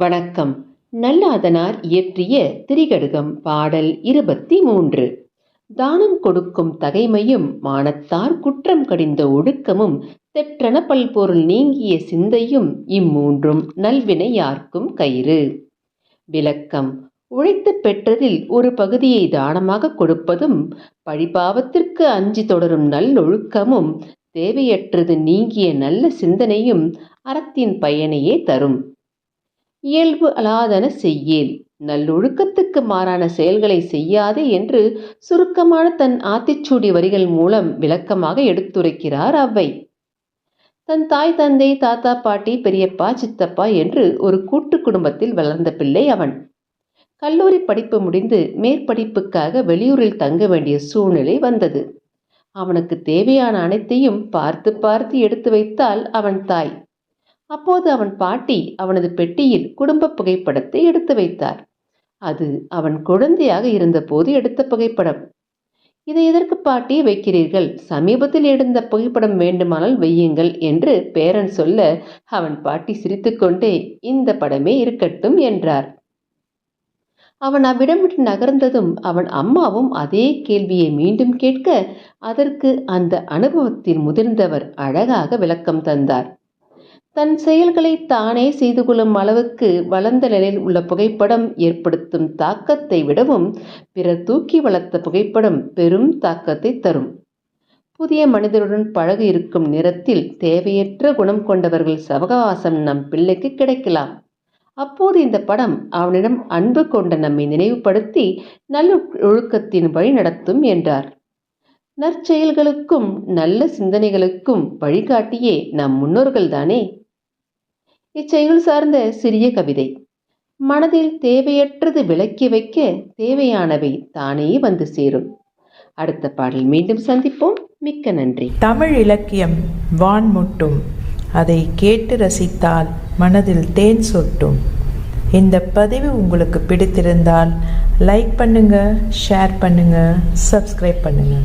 வணக்கம். நல்லாதனார் இயற்றிய திரிகடுகம் பாடல் இருபத்தி மூன்று தானம் கொடுக்கும் தகைமையும் மானத்தார் குற்றம் கடிந்த ஒழுக்கமும் தெற்றன பல்பொருள் நீங்கிய சிந்தையும் இம்மூன்றும் நல்வினை யார்க்கும் கயிறு. விளக்கம். உழைத்து பெற்றதில் ஒரு பகுதியை தானமாக கொடுப்பதும் பழிபாவத்திற்கு அஞ்சி தொடரும் நல்லொழுக்கமும் தேவையற்றது நீங்கிய நல்ல சிந்தனையும் அறத்தின் பயனையே தரும். இயல்பு அலாதன செய்யேல் நல்லொழுக்கத்துக்கு மாறான செயல்களை செய்யாதே என்று சுருக்கமான தன் ஆத்திச்சூடி வரிகள் மூலம் விளக்கமாக எடுத்துரைக்கிறார் அவ்வை. தன் தாய் தந்தை தாத்தா பாட்டி பெரியப்பா சித்தப்பா என்று ஒரு கூட்டு குடும்பத்தில் வளர்ந்த பிள்ளை அவன். கல்லூரி படிப்பு முடிந்து மேற்படிப்புக்காக வெளியூரில் தங்க வேண்டிய சூழ்நிலை வந்தது. அவனுக்கு தேவையான அனைத்தையும் பார்த்து பார்த்து எடுத்து வைத்தால் அவன் தாய். அப்போது அவன் பாட்டி அவனது பெட்டியில் குடும்ப புகைப்படத்தை எடுத்து வைத்தார். அது அவன் குழந்தையாக இருந்தபோது எடுத்த புகைப்படம். இதை எதற்கு பாட்டி வைக்கிறீர்கள்? சமீபத்தில் எடுத்த புகைப்படம் வேண்டுமானால் வையுங்கள் என்று பேரன் சொல்ல அவன் பாட்டி சிரித்துக்கொண்டே இந்த படமே இருக்கட்டும் என்றார். அவன் அவ்விடம் விட்டு நகர்ந்ததும் அவன் அம்மாவும் அதே கேள்வியை மீண்டும் கேட்க அதற்கு அந்த அனுபவத்தில் முதிர்ந்தவர் அழகாக விளக்கம் தந்தார். தன் செயல்களை தானே செய்து கொள்ளும் அளவுக்கு வளர்ந்த நிலையில் உள்ள புகைப்படம் ஏற்படுத்தும் தாக்கத்தை விடவும் பிறர் தூக்கி வளர்த்த புகைப்படம் பெரும் தாக்கத்தை தரும். புதிய மனிதருடன் பழகு இருக்கும் நிறத்தில் தேவையற்ற குணம் கொண்டவர்கள் சவகாசம் நம் பிள்ளைக்கு கிடைக்கலாம். அப்போது இந்த படம் அவனிடம் அன்பு கொண்ட நம்மை நினைவுபடுத்தி நல்ல ஒழுக்கத்தின் வழி நடத்தும் என்றார். நற்செயல்களுக்கும் நல்ல சிந்தனைகளுக்கும் வழிகாட்டியே நம் முன்னோர்கள் தானே இச்செயல் சார்ந்த சிறிய கவிதை. மனதில் தேவையற்றது விளக்கி வைக்க தேவையானவை தானே வந்து சேரும். அடுத்த பாடல் மீண்டும் சந்திப்போம். மிக்க நன்றி. தமிழ் இலக்கியம் வான் முட்டும் அதை கேட்டு ரசித்தால் மனதில் தேன் சொட்டும். இந்த பதிவு உங்களுக்கு பிடித்திருந்தால் லைக் பண்ணுங்க ஷேர் பண்ணுங்க சப்ஸ்கிரைப் பண்ணுங்க.